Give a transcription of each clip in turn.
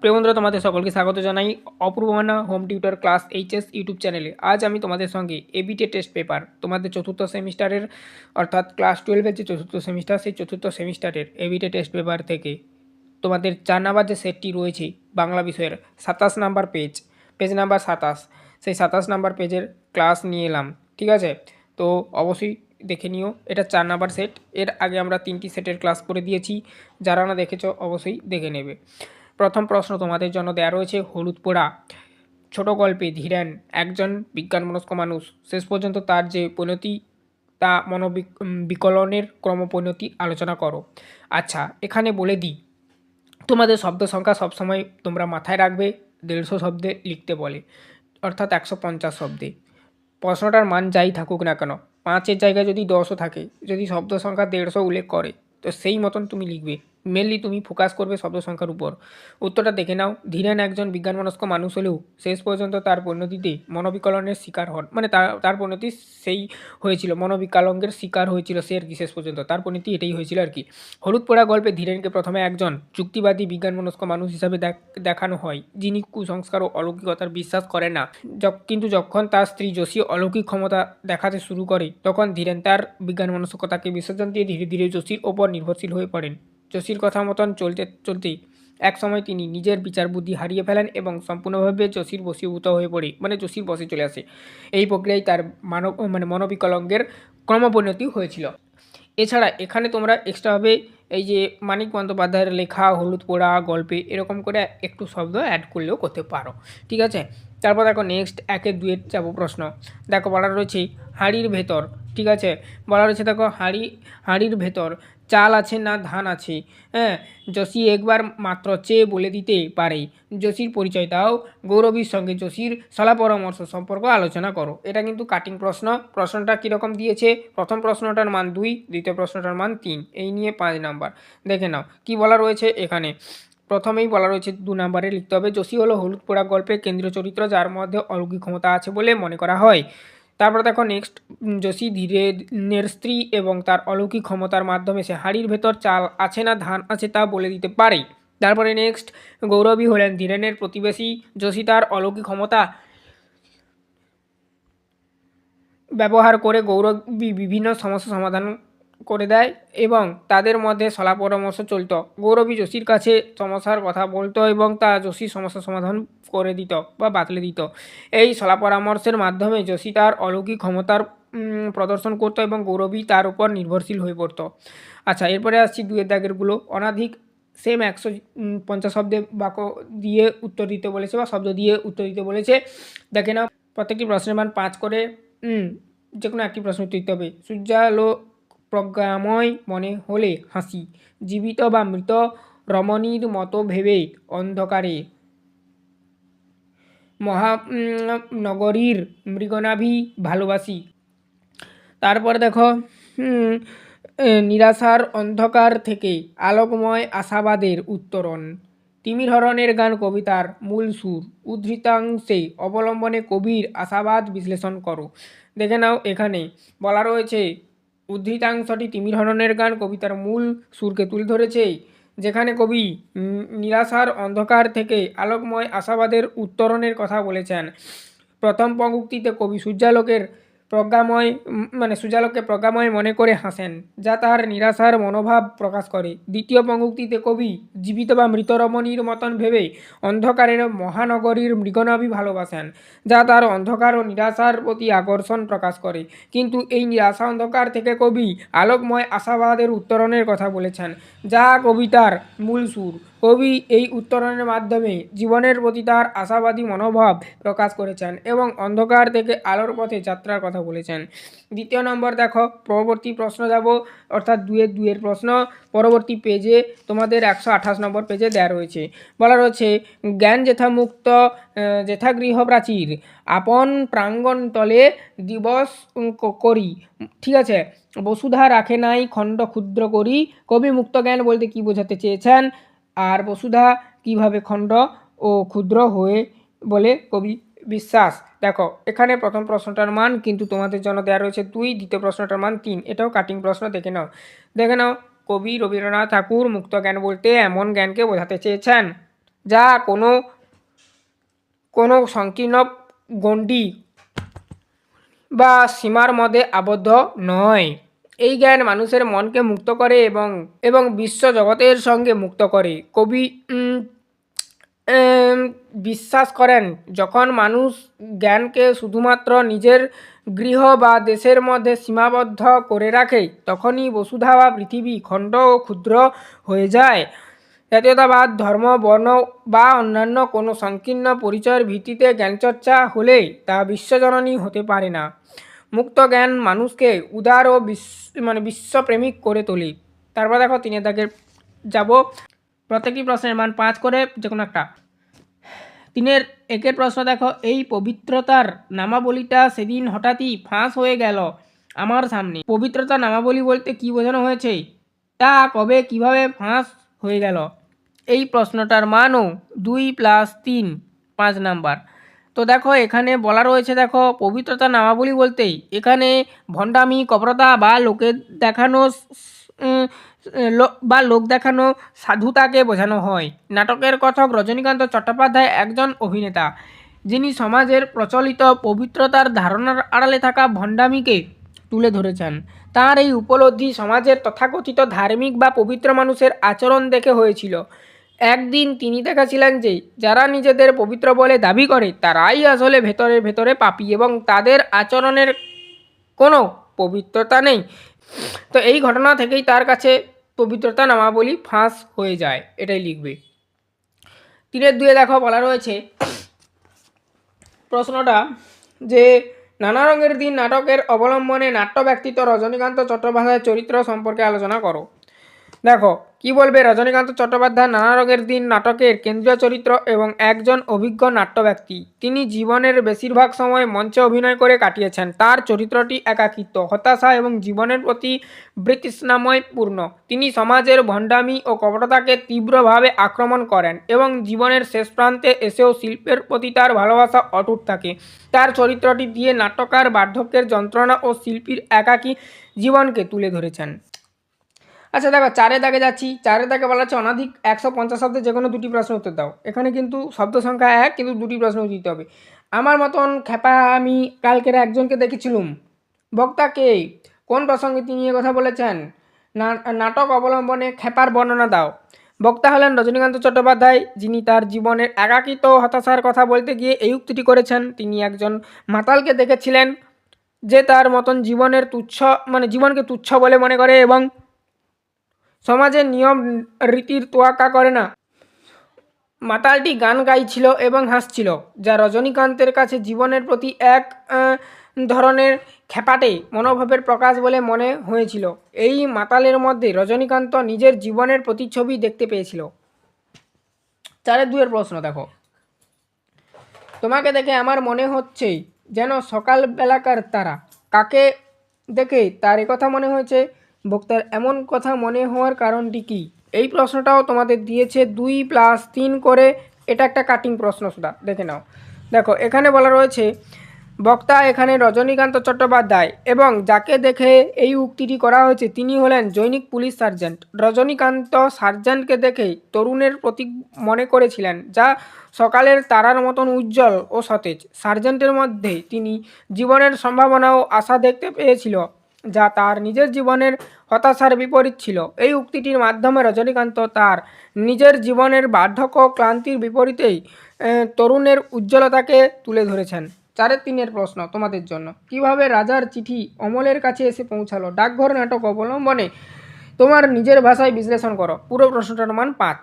প্রিয় বন্ধুরা, তোমাদের সকলকে স্বাগত জানাই Apurba Manna home tutor class HS YouTube চ্যানেলে আজ আমি তোমাদের সঙ্গে এবিটে টেস্ট পেপার তোমাদের চতুর্থ সেমিস্টারের, অর্থাৎ ক্লাস টুয়েলভের যে চতুর্থ সেমিস্টার সেই চতুর্থ সেমিস্টারের এবিটে টেস্ট পেপার থেকে তোমাদের চার নাম্বার যে সেটটি রয়েছে, বাংলা বিষয়ের সাতাশ নাম্বার পেজ পেজ নাম্বার সাতাশ, সেই সাতাশ নাম্বার পেজের ক্লাস নিয়ে এলাম, ঠিক আছে? তো অবশ্যই দেখে নিও, এটা চার নাম্বার সেট এর আগে আমরা তিনটি সেটের ক্লাস করে দিয়েছি, যারা না দেখেছ, অবশ্যই দেখে নেবে। প্রথম প্রশ্ন তোমাদের জন্য দেওয়া রয়েছে, হলুদ পোড়া। ছোট গল্পে ধীরেন, একজন বিজ্ঞানমনস্ক মানুষ। শেষ পর্যন্ত তার যে পরিণতি, তা মনোবিকলনের ক্রমপরিণতি আলোচনা করো। আচ্ছা এখানে বলে দিই, তোমাদের শব্দ সংখ্যা সবসময় তোমরা মাথায় রাখবে, দেড়শো শব্দে লিখতে বলে, অর্থাৎ একশো পঞ্চাশ শব্দে। প্রশ্নটার মান যাই থাকুক না কেন, পাঁচের জায়গায় যদি দশও থাকে, যদি শব্দ সংখ্যা দেড়শো উল্লেখ করে, তো সেই মতন তুমি লিখবে। মেনলি তুমি ফোকাস করবে শব্দ সংখ্যার উপর। উত্তরটা দেখে নাও। ধীরেন একজন বিজ্ঞানমনস্ক মানুষ হলেও শেষ পর্যন্ত তার পরিণতিতে মনোবিকলনের শিকার হন। মানে তার পরিণতি সেই হয়েছিল, মনোবিকলঙ্গের শিকার হয়েছিল সে আর কি শেষ পর্যন্ত। তার পরিণতি এটাই হয়েছিল আর কি। হলুদ পোড়া গল্পে ধীরেনকে প্রথমে একজন যুক্তিবাদী বিজ্ঞানমনস্ক মানুষ হিসাবে দেখ- দেখানো হয়, যিনি কুসংস্কার ও অলৌকিকতার বিশ্বাস করে না। কিন্তু যখন তার স্ত্রী যোশী অলৌকিক ক্ষমতা দেখাতে শুরু করে, তখন ধীরেন তার বিজ্ঞান মনস্কতাকে বিসর্জন দিয়ে ধীরে ধীরে যোশীর ওপর নির্ভরশীল হয়ে পড়েন। যোশীর কথা মতন চলতে, চলতেই এক সময় তিনি নিজের বিচার বুদ্ধি হারিয়ে ফেলেন এবং সম্পূর্ণভাবে যোশীর বসীভূত হয়ে পড়ে মানে যোশীর বসে চলে আসে। এই প্রক্রিয়ায় তার মানব মানে মনোবিকলঙ্গের ক্রমপরিণতি হয়েছিল। এছাড়া এখানে তোমরা এক্সট্রাভাবে এই যে মানিক বন্দ্যোপাধ্যায়ের লেখা, হলুদ পোড়া, গল্পে এরকম করে একটু শব্দ অ্যাড করলেও করতে পারো, ঠিক আছে? তারপর দেখো নেক্সট একের দুয়ের যাব প্রশ্ন। দেখো বলা রয়েছে হাঁড়ির ভেতর, ঠিক আছে? বলা রয়েছে দেখো হাঁড়ি, হাঁড়ির ভেতর চাল আছে না ধান আছে হ্যাঁ? যোশী একবার মাত্র চেয়ে বলে দিতে পারে। যোশীর পরিচয় দাও। গৌরবীর সঙ্গে যোশীর সলা পরামর্শ সম্পর্ক আলোচনা করো। এটা কিন্তু কাটিং প্রশ্ন। প্রশ্নটা কীরকম দিয়েছে? প্রথম প্রশ্নটার মান দুই, দ্বিতীয় প্রশ্নটার মান তিন। এই নিয়ে পাঁচ নাম্বার। দেখে নাও, কি বলা রয়েছে এখানে? প্রথমেই বলা রয়েছে দু নম্বরে লিখতে হবে, যোশী হলো হলুদ পোড়া গল্পের কেন্দ্রীয় চরিত্র, যার মধ্যে অলৌকিক ক্ষমতা আছে বলে মনে করা হয়। তারপর দেখো নেক্সট যোশী ধীরে স্ত্রী এবং তার অলৌকিক ক্ষমতার মাধ্যমে সে হাড়ির ভেতর চাল আছে না ধান আছে তা বলে দিতে পারে। তারপরে নেক্সট গৌরবী হলেন ধীরেনের প্রতিবেশী। যোশী তার অলৌকিক ক্ষমতা ব্যবহার করে গৌরবী বিভিন্ন সমস্যা সমাধান করে দেয় এবং তাদের মধ্যে সলা পরামর্শ চলত। গৌরবী যোশীর কাছে সমস্যার কথা বলতো এবং তা যোশীর সমস্যা সমাধান করে দিত বা বাতলে দিত। এই সলা পরামর্শের মাধ্যমে যোশী তার অলৌকিক ক্ষমতার প্রদর্শন করতো এবং গৌরবী তার উপর নির্ভরশীল হয়ে পড়তো। আচ্ছা এরপরে আসছি দুয়ের দাগেরগুলো। অনাধিক সেম একশো পঞ্চাশ শব্দে বাক্য দিয়ে উত্তর দিতে বলেছে বা শব্দ দিয়ে উত্তর দিতে বলেছে। দেখে নাও, প্রত্যেকটি প্রশ্নের মান পাঁচ করে যে কোনো একটি প্রশ্ন উত্তর দিতে হবে। সূর্যালো প্রজ্ঞাময় মনে হলে হাসি। জীবিত বা মৃত রমণীর মতো ভেবে অন্ধকারে। মহা উম, নগরীর মৃগনাভি ভালোবাসি। তারপর দেখো নিরাশার অন্ধকার থেকে আলোকময় আশাবাদের উত্তরণ। তিমির হরণের গান কবিতার মূল সুর। উদ্ধৃতাংশে অবলম্বনে কবির আশাবাদ বিশ্লেষণ করো। দেখে নাও এখানে বলা রয়েছে উদ্ধৃতাংশটি তিমির হরণের গান। কবিতার মূল সুরকে তুলে ধরেছে যেখানে কবি নিরাশার অন্ধকার থেকে আলোকময় আশাবাদের উত্তরণের কথা বলেছেন। প্রথম পঙ্ক্তিতে কবি সূর্যালোকের প্রজ্ঞাময় মানে সূর্যালোককে প্রজ্ঞাময় মনে করে হাসেন, যা তার নিরাশার মনোভাব প্রকাশ করে। দ্বিতীয় পঙ্ক্তিতে কবি, জীবিত বা মৃত রমণীর মতন ভেবে অন্ধকারের মহানগরীর মৃগনাভি ভালোবাসেন, যা তার অন্ধকার ও নিরাশার প্রতি আকর্ষণ প্রকাশ করে। কিন্তু এই নিরাশা অন্ধকার থেকে কবি আলোকময় আশাবাদের উত্তরণের কথা বলেছেন, যা কবিতার মূল সুর। কবি এই উত্তরণের মাধ্যমে জীবনের প্রতি তার আশাবাদী মনোভাব প্রকাশ করেছেন এবং অন্ধকার থেকে আলোর পথে যাত্রার কথা বলেছেন। দ্বিতীয় নম্বর দেখো পরবর্তী প্রশ্ন যাব অর্থাৎ দুয়ের দুয়ের প্রশ্ন। পরবর্তী পেজে তোমাদের একশো আঠাশ নম্বর পেজে দেওয়া রয়েছে। বলা রয়েছে জ্ঞান যেথা মুক্ত আহ, যেথা গৃহ প্রাচীর আপন প্রাঙ্গণ তলে দিবস করি। ঠিক আছে বসুধা রাখে নাই খণ্ড ক্ষুদ্র করি। কবি মুক্ত জ্ঞান বলতে কি বোঝাতে চেয়েছেন? আর বসুধা কীভাবে খণ্ড ও ক্ষুদ্র হয়ে বলে কবি বিশ্বাস? দেখো, এখানে প্রথম প্রশ্নটার মান কিন্তু তোমাদের জন্য দেওয়া রয়েছে দুই, দ্বিতীয় প্রশ্নটার মান তিন। এটাও কাটিং প্রশ্ন, দেখে নাও। দেখে নাও, কবি রবীন্দ্রনাথ ঠাকুর মুক্ত জ্ঞান বলতে এমন জ্ঞানকে বোঝাতে চেয়েছেন, যা কোনো কোনো সংকীর্ণ গণ্ডি বা সীমার মধ্যে আবদ্ধ নয়। এই জ্ঞান মানুষের মনকে মুক্ত করে এবং এবং বিশ্ব জগতের সঙ্গে মুক্ত করে। কবি বিশ্বাস করেন, যখন মানুষ জ্ঞানকে শুধুমাত্র নিজের গৃহ বা দেশের মধ্যে সীমাবদ্ধ করে রাখে, তখনই বসুধা বা পৃথিবী খণ্ড ও ক্ষুদ্র হয়ে যায়। জাতীয়তাবাদ, ধর্ম, বর্ণ বা অন্যান্য কোনো সংকীর্ণ পরিচয়ের ভিত্তিতে জ্ঞানচর্চা হলে তা বিশ্বজননী হতে পারে না। মুক্ত জ্ঞান মানুষকে উদার ও বিশ্ব মানে বিশ্বপ্রেমিক করে তোলে। তারপর দেখো তিনের দাগে যাব প্রত্যেকটি প্রশ্নের মান পাঁচ করে যে কোনো একটা। তিনের একের প্রশ্ন দেখো, এই পবিত্রতার নামাবলীটা সেদিন হঠাৎই ফাঁস হয়ে গেল আমার সামনে। পবিত্রতা নামাবলী বলতে কি বোঝানো হয়েছে? তা কবে কীভাবে ফাঁস হয়ে গেল? এই প্রশ্নটার মানও দুই প্লাস তিন, পাঁচ নাম্বার। তো দেখো, এখানে বলা রয়েছে, দেখো, পবিত্রতা নামাবলী বলতেই। এখানে ভণ্ডামি, কপরতা বা লোকে দেখানো বা লোক দেখানো সাধুতাকে বোঝানো হয়। নাটকের কথক রজনীকান্ত চট্টোপাধ্যায় একজন অভিনেতা। যিনি সমাজের প্রচলিত পবিত্রতার ধারণার আড়ালে থাকা ভণ্ডামিকে তুলে ধরেছেন। তার এই উপলব্ধি সমাজের তথাকথিত ধার্মিক বা পবিত্র মানুষের আচরণ দেখে হয়েছিল। একদিন তিনি দেখাছিলেন যে, যারা নিজেদের পবিত্র বলে দাবি করে, তারাই আসলে ভেতরে ভেতরে পাপি এবং তাদের আচরণের কোনো পবিত্রতা নেই। তো এই ঘটনা থেকেই তার কাছে পবিত্রতা নামাবলী ফাঁস হয়ে যায়, এটাই লিখবে। তিনের দুয়ে দেখো বলা রয়েছে, প্রশ্নটা যে, নানা রঙের দিন নাটকের অবলম্বনে নাট্য ব্যক্তিত্ব রজনীকান্ত চট্টোপাধ্যায়ের চরিত্র সম্পর্কে আলোচনা করো। দেখো, কি বলবে রজনীকান্ত চট্টোপাধ্যায়? নানা রঙের দিন, নাটকের কেন্দ্রীয় চরিত্র এবং একজন অভিজ্ঞ নাট্য ব্যক্তি। তিনি জীবনের বেশিরভাগ সময় মঞ্চে অভিনয় করে কাটিয়েছেন। তার চরিত্রটি একাকিত্ব, হতাশা এবং জীবনের প্রতি বৃতৃষ্ণাময় পূর্ণ। তিনি সমাজের ভণ্ডামি ও কপটতাকে তীব্রভাবে আক্রমণ করেন এবং জীবনের শেষ প্রান্তে এসেও শিল্পের প্রতি তার ভালোবাসা অটুট থাকে। তার চরিত্রটি দিয়ে নাট্যকার বার্ধক্যের যন্ত্রণা ও শিল্পীর একাকী জীবনকে তুলে ধরেছেন। আচ্ছা দেখো চারের দাগে যাচ্ছি। চারের দাগে বলা হচ্ছে অনাধিক একশো পঞ্চাশ শব্দে যে কোনো দুটি প্রশ্ন উত্তর দাও। এখানে কিন্তু শব্দ সংখ্যা এক, কিন্তু দুটি প্রশ্ন দিতে হবে। আমার মতন খ্যাপা আমি কালকের একজনকে দেখেছিলুম। বক্তাকে কোন প্রসঙ্গে তিনি এ কথা বলেছেন? নাটক অবলম্বনে খ্যাপার বর্ণনা দাও। বক্তা হলেন রজনীকান্ত চট্টোপাধ্যায়, যিনি তার জীবনের একাকিত হতাশার কথা বলতে গিয়ে এই উক্তিটি করেছেন। তিনি একজন মাতালকে দেখেছিলেন, যে তার মতন জীবনের তুচ্ছ মানে জীবনকে তুচ্ছ বলে মনে করে এবং সমাজের নিয়ম রীতির তোয়াক্কা করে না। মাতালটি গান গাইছিল এবং হাসছিল, যা রজনীকান্তের কাছে জীবনের প্রতি এক ধরনের খেপাটে মনোভাবের প্রকাশ বলে মনে হয়েছিল। এই মাতালের মধ্যে রজনীকান্ত নিজের জীবনের প্রতিচ্ছবি দেখতে পেয়েছিল। চারের দুয়ের প্রশ্ন দেখো। তোমাকে দেখে আমার মনে হচ্ছে যেন সকালবেলাকার তারা। কাকে দেখে তার কথা মনে হয়েছে? বক্তার এমন কথা মনে হওয়ার কারণটি কি? এই প্রশ্নটাও তোমাদের দিয়েছে দুই প্লাস তিন করে। এটা একটা কাটিং প্রশ্ন সুদা দেখে নাও। দেখো, এখানে বলা রয়েছে, বক্তা এখানে রজনীকান্ত চট্টোপাধ্যায় এবং যাকে দেখে এই উক্তিটি করা হয়েছে, তিনি হলেন জৈনিক পুলিশ সার্জেন্ট। রজনীকান্ত সার্জেন্টকে দেখে তরুণের প্রতীক মনে করেছিলেন, যা সকালের তারার মতন উজ্জ্বল ও সতেজ। সার্জেন্টের মধ্যে তিনি জীবনের সম্ভাবনা ও আশা দেখতে পেয়েছিল। যা তার নিজের জীবনের হতাশার বিপরীত ছিল। এই উক্তিটির মাধ্যমে রজনীকান্ত তার নিজের জীবনের বার্ধক্য ক্লান্তির বিপরীতেই তরুণের উজ্জ্বলতাকে তুলে ধরেছেন। চারের তিনের প্রশ্ন, তোমাদের জন্য। কীভাবে রাজার চিঠি অমলের কাছে এসে পৌঁছালো? ডাকঘর নাটক অবলম্বনে তোমার নিজের ভাষায় বিশ্লেষণ করো। পুরো প্রশ্নটার মান পাঁচ।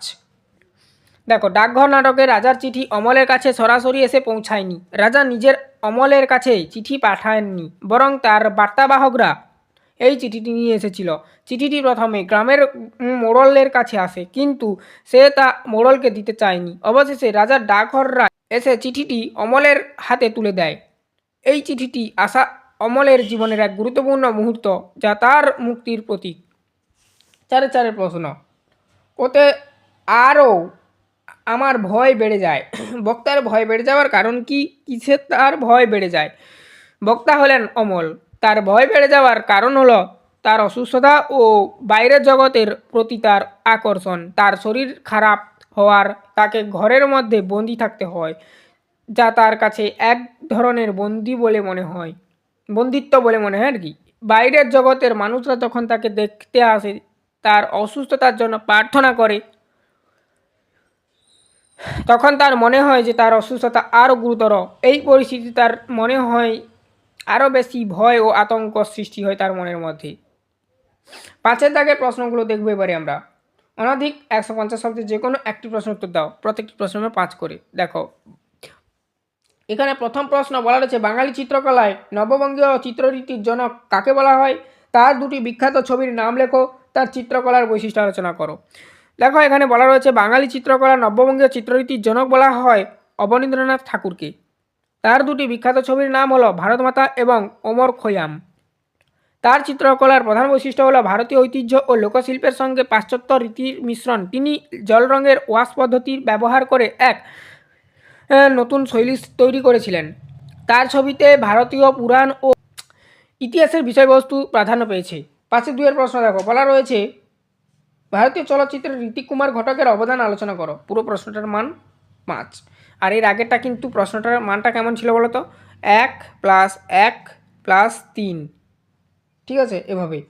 দেখো, ডাকঘর নাটকে রাজার চিঠি অমলের কাছে সরাসরি এসে পৌঁছায়নি। রাজা নিজের অমলের কাছে চিঠি পাঠাননি বরং তার বার্তাবাহকরা এই চিঠিটি নিয়ে এসেছিল। চিঠিটি প্রথমে গ্রামের মোড়লের কাছে আসে, কিন্তু সে তা মোড়লকে দিতে চায়নি। অবশেষে রাজার ডাকঘররা এসে চিঠিটি অমলের হাতে তুলে দেয়। এই চিঠিটি আশা অমলের জীবনের এক গুরুত্বপূর্ণ মুহূর্ত, যা তার মুক্তির প্রতীক। চারে চারের প্রশ্ন, ওতে আরও আমার ভয় বেড়ে যায়। বক্তার ভয় বেড়ে যাওয়ার কারণ কি? কিসের তার ভয় বেড়ে যায়? বক্তা হলেন অমল। তার ভয় বেড়ে যাওয়ার কারণ হলো তার অসুস্থতা ও বাইরের জগতের প্রতি তার আকর্ষণ। তার শরীর খারাপ হওয়ার তাকে ঘরের মধ্যে বন্দি থাকতে হয়, যা তার কাছে এক ধরনের বন্দি বলে মনে হয়, বন্দিত্ব বলে মনে হয় আর কি। বাইরের জগতের মানুষরা যখন তাকে দেখতে আসে, তার অসুস্থতার জন্য প্রার্থনা করে, তখন তার মনে হয় যে তার অসুস্থতা আরও গুরুতর। এই পরিস্থিতি তার মনে হয় আরও বেশি ভয় ও আতঙ্ক সৃষ্টি হয় তার মনের মধ্যে। পাঁচের দাগের প্রশ্নগুলো দেখব এবারে আমরা। অনধিক একশো পঞ্চাশ শব্দের যে কোনো একটি প্রশ্ন উত্তর দাও। প্রত্যেকটি প্রশ্ন পাঁচ করে। দেখো। এখানে প্রথম প্রশ্ন বলা রয়েছে, বাঙালি চিত্রকলায় নববঙ্গীয় চিত্ররীতির জনক কাকে বলা হয়? তার দুটি বিখ্যাত ছবির নাম লেখো, তার চিত্রকলার বৈশিষ্ট্য আলোচনা করো। দেখো, এখানে বলা রয়েছে, বাঙালি চিত্রকলা নববঙ্গীয় চিত্ররীতির জনক বলা হয় অবনীন্দ্রনাথ ঠাকুরকে। তার দুটি বিখ্যাত ছবির নাম হলো ভারতমাতা এবং ওমর খৈয়াম। তার চিত্রকলার প্রধান বৈশিষ্ট্য হলো ভারতীয় ঐতিহ্য ও লোকশিল্পের সঙ্গে পাশ্চাত্য রীতির মিশ্রণ। তিনি জল রঙের ওয়াশ পদ্ধতির ব্যবহার করে এক নতুন শৈলী তৈরি করেছিলেন। তার ছবিতে ভারতীয় পুরাণ ও ইতিহাসের বিষয়বস্তু প্রাধান্য পেয়েছে। পাশে দুয়ের প্রশ্ন দেখো। বলা রয়েছে, ভারতীয় চলচ্চিত্রে ঋতিক কুমার ঘটকের অবদান আলোচনা করো। পুরো প্রশ্নটার মান পাঁচ। আর এর আগেরটা কিন্তু প্রশ্নটার মানটা কেমন ছিল বলো তো? এক প্লাস এক প্লাস তিন। ঠিক আছে? এভাবেই।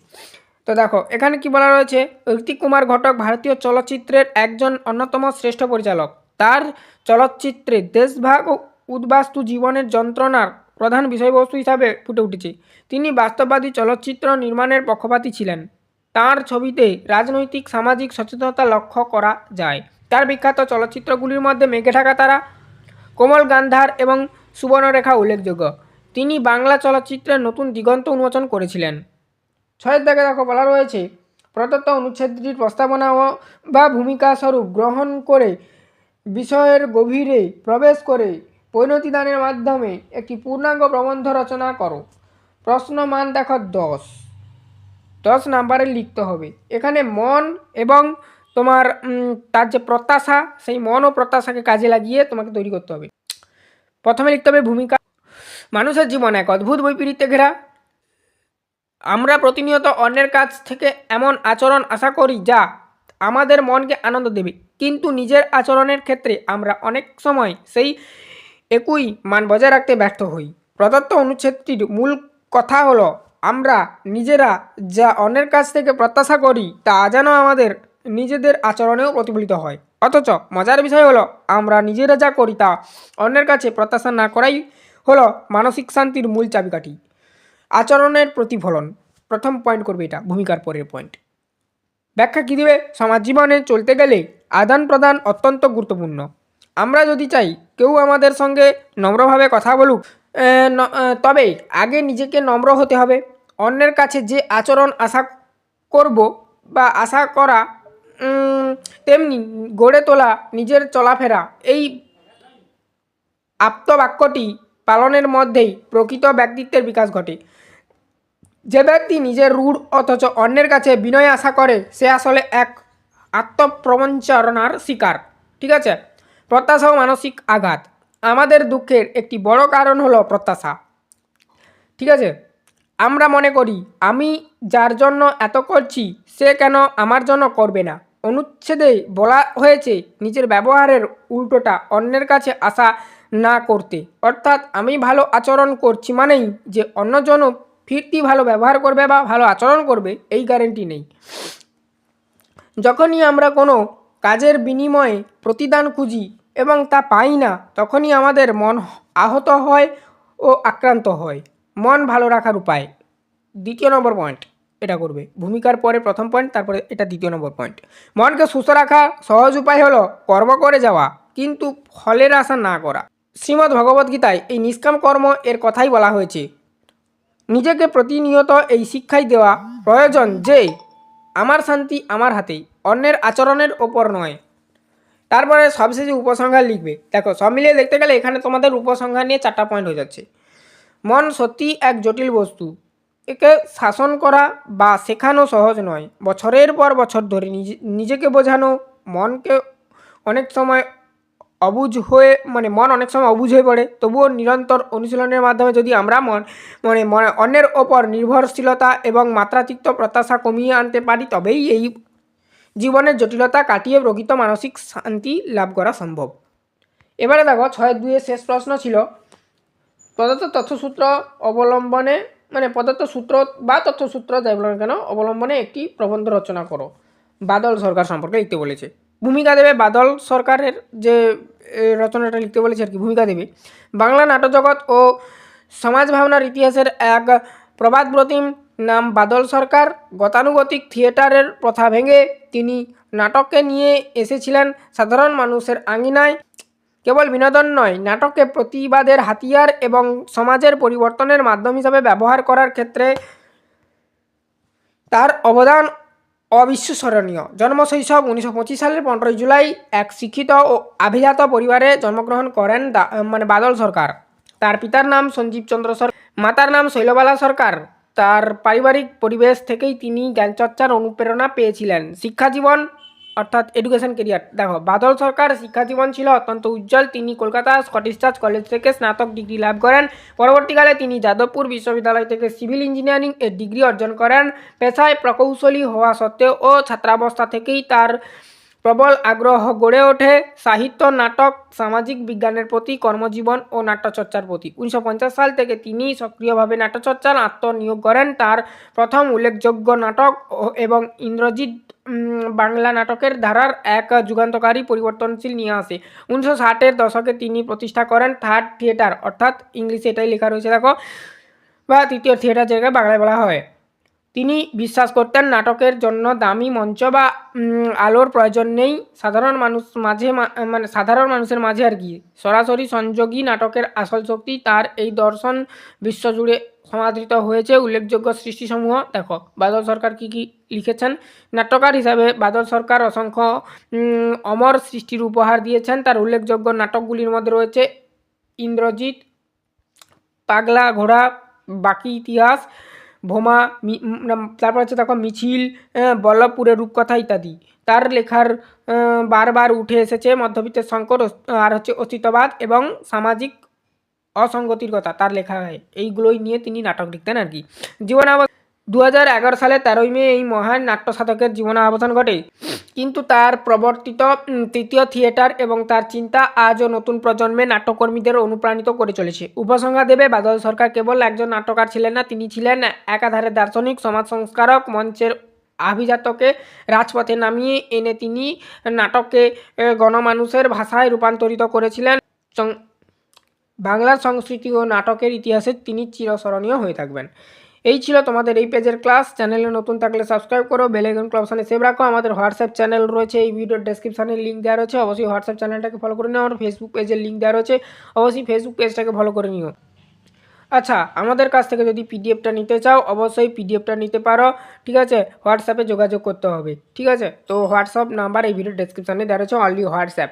তো দেখো, এখানে কি বলা রয়েছে? ঋতিক কুমার ঘটক ভারতীয় চলচ্চিত্রের একজন অন্যতম শ্রেষ্ঠ পরিচালক। তার চলচ্চিত্রে দেশভাগ ও উদ্বাস্তু জীবনের যন্ত্রণার প্রধান বিষয়বস্তু হিসাবে ফুটে উঠেছে। তিনি বাস্তববাদী চলচ্চিত্র নির্মাণের পক্ষপাতী ছিলেন। তার ছবিতে রাজনৈতিক, সামাজিক সচেতনতা লক্ষ্য করা যায়। তার বিখ্যাত চলচ্চিত্রগুলির মধ্যে মেঘে ঢাকা তারা, কোমল গান্ধার এবং সুবর্ণরেখা উল্লেখযোগ্য। তিনি বাংলা চলচ্চিত্রের নতুন দিগন্ত উন্মোচন করেছিলেন। ছয়ের দাগে দেখো বলা রয়েছে, প্রদত্ত অনুচ্ছেদটির প্রস্তাবনা ও বা ভূমিকা স্বরূপ গ্রহণ করে বিষয়ের গভীরে প্রবেশ করে পরিণতিদানের মাধ্যমে একটি পূর্ণাঙ্গ প্রবন্ধ রচনা করো। প্রশ্ন মান দেখো দশ। দশ নাম্বারে লিখতে হবে। এখানে মন এবং তোমার তার যে প্রত্যাশা, সেই মন ও প্রত্যাশাকে কাজে লাগিয়ে তোমাকে তৈরি করতে হবে। প্রথমে লিখতে হবে ভূমিকা। মানুষের জীবন এক অদ্ভুত বৈপরীত্যে ঘেরা। আমরা প্রতিনিয়ত অন্যের কাছ থেকে এমন আচরণ আশা করি যা আমাদের মনকে আনন্দ দেবে। কিন্তু নিজের আচরণের ক্ষেত্রে আমরা অনেক সময় সেই একই মান বজায় রাখতে ব্যর্থ হই। প্রদত্ত অনুচ্ছেদটির মূল কথা হলো, আমরা নিজেরা যা অন্যের কাছ থেকে প্রত্যাশা করি, তা যেন আমাদের নিজেদের আচরণেও প্রতিফলিত হয়। অথচ মজার বিষয় হলো, আমরা নিজেরা যা করি তা অন্যের কাছে প্রত্যাশা না করাই হলো মানসিক শান্তির মূল চাবিকাঠি। আচরণের প্রতিফলন। প্রথম পয়েন্ট করবে এটা, ভূমিকার পরের পয়েন্ট ব্যাখ্যা কী দেবে? সমাজ জীবনে চলতে গেলে আদান প্রদান অত্যন্ত গুরুত্বপূর্ণ। আমরা যদি চাই কেউ আমাদের সঙ্গে নম্রভাবে কথা বলুক তবে আগে নিজেকে নম্র হতে হবে। অন্যের কাছে যে আচরণ আশা করব বা আশা করা তেমনি গড়ে তোলা নিজের চলাফেরা। এই আপ্তবাক্যটি পালনের মধ্যেই প্রকৃত ব্যক্তিত্বের বিকাশ ঘটে। যে ব্যক্তি নিজের রূঢ় অথচ অন্যের কাছে বিনয় আশা করে, সে আসলে এক আত্মপ্রবঞ্চনার শিকার, ঠিক আছে? প্রত্যাশা ও মানসিক আঘাত। আমাদের দুঃখের একটি বড় কারণ হলো প্রত্যাশা, ঠিক আছে? আমরা মনে করি, আমি যার জন্য এত করছি, সে কেন আমার জন্য করবে না। অনুচ্ছেদে বলা হয়েছে, নিজের ব্যবহারের উল্টোটা অন্যের কাছে আশা না করতে। অর্থাৎ, আমি ভালো আচরণ করছি মানেই যে অন্যজনও ফিরতি ভালো ব্যবহার করবে বা ভালো আচরণ করবে, এই গ্যারেন্টি নেই। যখনই আমরা কোনো কাজের বিনিময়ে প্রতিদান খুঁজি এবং তা পাই না, তখনই আমাদের মন আহত হয় ও আক্রান্ত হয়। মন ভালো রাখার উপায়। দ্বিতীয় নম্বর পয়েন্ট এটা করবে। ভূমিকার পরে প্রথম পয়েন্ট তারপরে এটা দ্বিতীয় নম্বর পয়েন্ট মনকে সুস্থ রাখা সহজ উপায় হলো কর্ম করে যাওয়া, কিন্তু ফলের আশা না করা। শ্রীমদ্ ভগবদ্গীতায় এই নিষ্কাম কর্ম এর কথাই বলা হয়েছে। নিজেকে প্রতিনিয়ত এই শিক্ষাই দেওয়া প্রয়োজন যে, আমার শান্তি আমার হাতেই, অন্যের আচরণের ওপর নয়। তারপরে সবশেষে উপসংহার লিখবে। দেখো, সব মিলিয়ে দেখতে গেলে এখানে তোমাদের উপসংহার নিয়ে চারটা পয়েন্ট হয়ে যাচ্ছে। মন সত্যি এক জটিল বস্তু। একে শাসন করা বা শেখানো সহজ নয়। বছরের পর বছর ধরে নিজে, নিজেকে বোঝানো, মনকে অনেক সময় অবুঝ হয়ে মানে মন অনেক সময় অবুঝ হয়ে পড়ে। তবুও নিরন্তর অনুশীলনের মাধ্যমে যদি আমরা মন মানে মনে, অন্যের ওপর নির্ভরশীলতা এবং মাত্রাতিরিক্ত প্রত্যাশা কমিয়ে আনতে পারি, তবেই এই জীবনের জটিলতা কাটিয়ে প্রকৃত মানসিক শান্তি লাভ করা সম্ভব। এবারে দেখো ছয় দুইয়ের শেষ প্রশ্ন ছিল প্রদত্ত তথ্যসূত্র অবলম্বনে মানে প্রদত্ত সূত্র বা তথ্যসূত্র যাই বলো কেন, অবলম্বনে একটি প্রবন্ধ রচনা করো। বাদল সরকার সম্পর্কে লিখতে বলেছে। ভূমিকা দেবে বাদল সরকারের যে রচনাটা লিখতে বলেছে আর কি, ভূমিকা দেবে। বাংলা নাটক জগৎ ও সমাজ ভাবনার ইতিহাসের এক প্রবাদ প্রতিম নাম বাদল সরকার। গতানুগতিক থিয়েটারের প্রথা ভেঙে তিনি নাটককে নিয়ে এসেছিলেন সাধারণ মানুষের আঙিনায়। কেবল বিনোদন নয় নাটককে প্রতিবাদের হাতিয়ার এবং সমাজের পরিবর্তনের মাধ্যম হিসাবে ব্যবহার করার ক্ষেত্রে তার অবদান অবিশ্বস্মরণীয় জন্মশৈশব উনিশশো পঁচিশ সালের পনেরোই জুলাই, এক শিক্ষিত ও আভিজাত পরিবারে জন্মগ্রহণ করেন মানে বাদল সরকার। তার পিতার নাম সঞ্জীব চন্দ্র সরকার মাতার নাম শৈলবালা সরকার। তার পারিবারিক পরিবেশ থেকেই তিনি জ্ঞানচর্চার অনুপ্রেরণা পেয়েছিলেন। শিক্ষাজীবন অর্থাৎ এডুকেশন কেরিয়ার দেখো, বাদল সরকার শিক্ষাজীবন ছিল অত্যন্ত উজ্জ্বল। তিনি কলকাতা স্কটিশ চার্চ কলেজ থেকে স্নাতক ডিগ্রি লাভ করেন। পরবর্তীকালে তিনি যাদবপুর বিশ্ববিদ্যালয় থেকে সিভিল ইঞ্জিনিয়ারিং এর ডিগ্রি অর্জন করেন। পেশায় প্রকৌশলী হওয়া সত্ত্বেও ও ছাত্রাবস্থা থেকেই তার প্রবল আগ্রহ গড়ে ওঠে সাহিত্য, নাটক, সামাজিক বিজ্ঞানের প্রতি, কর্মজীবন ও নাট্যচর্চার প্রতি। উনিশশো পঞ্চাশ সাল থেকে তিনি সক্রিয়ভাবে নাট্যচর্চার আত্মনিয়োগ করেন। তার প্রথম উল্লেখযোগ্য নাটক এবং ইন্দ্রজিৎ বাংলা নাটকের ধারার এক যুগান্তকারী পরিবর্তনশীল নিয়ে আসে। উনিশশো ষাটের দশকে তিনি প্রতিষ্ঠা করেন থার্ড থিয়েটার, অর্থাৎ ইংলিশে এটাই লেখা রয়েছে, দেখো। বা তৃতীয় থিয়েটার যেটাকে বাংলায় বলা হয়। তিনি বিশ্বাস করতেন নাটকের জন্য দামি মঞ্চ বা আলোর প্রয়োজন নেই। সাধারণ মানুষ মাঝে মানে সাধারণ মানুষের মাঝে আর কি। সরাসরি সংযোগী নাটকের আসল শক্তি তার এই দর্শন বিশ্বজুড়ে সমাদৃত হয়েছে। উল্লেখযোগ্য সৃষ্টিসমূহ, দেখো, বাদল সরকার কি কি লিখেছেন? নাট্যকার হিসাবে বাদল সরকার অসংখ্য অমর সৃষ্টির উপহার দিয়েছেন। তার উল্লেখযোগ্য নাটকগুলির মধ্যে রয়েছে ইন্দ্রজিৎ, পাগলা ঘোড়া, বাকি ইতিহাস ভোমা তারপর হচ্ছে তখন মিছিল আহ, বল্লভপুরের রূপকথা ইত্যাদি। তার লেখার বারবার উঠে এসেছে মধ্যবিত্তের সংকট আর হচ্ছে অস্তিত্ববাদ এবং সামাজিক অসঙ্গতির কথা তার লেখা হয়। এইগুলোই নিয়ে তিনি নাটক লিখতেন আর কি। জীবনাব দু হাজার এগারো সালে তেরোই মে এই মহান নাট্য সাধকের জীবনাবসান ঘটে। কিন্তু তার প্রবর্তিত তৃতীয় থিয়েটার এবং তার চিন্তা আজও নতুন প্রজন্মে নাট্যকর্মীদের অনুপ্রাণিত করে চলেছে। উপসংহার দেবে বাদল সরকার কেবল একজন নাট্যকার ছিলেন না, তিনি ছিলেন একাধারে দার্শনিক সমাজ সংস্কারক মঞ্চের আভিজাতকে রাজপথে নামিয়ে এনে তিনি নাটককে গণমানুষের ভাষায় রূপান্তরিত করেছিলেন। বাংলার সংস্কৃতি ও নাটকের ইতিহাসে তিনি চিরস্মরণীয় হয়ে থাকবেন। এই ছিল তোমাদের এই পেজের ক্লাস। চ্যানেলে নতুন থাকলে সাবস্ক্রাইব করো, বেল আইকন ক্লাবসানে সেভ রাখো। আমাদের হোয়াটসঅ্যাপ চ্যানেল রয়েছে, এই ভিডিওর ডেসক্রিপশনে লিঙ্ক দেওয়া রয়েছে। অবশ্যই হোয়াটসঅ্যাপ চ্যানেলটাকে ফলো করে নিও আমার ফেসবুক পেজের লিঙ্ক দেওয়া রয়েছে। অবশ্যই ফেসবুক পেজটাকে ফলো করে নিও। আচ্ছা আমাদের কাছ থেকে যদি পিডিএফটা নিতে চাও, অবশ্যই পিডিএফটা নিতে পারো, ঠিক আছে? হোয়াটসঅ্যাপে যোগাযোগ করতে হবে, ঠিক আছে? তো হোয়াটসঅ্যাপ নাম্বার এই ভিডিও ডেসক্রিপশনে দেওয়া রয়েছে অনলি হোয়াটসঅ্যাপ।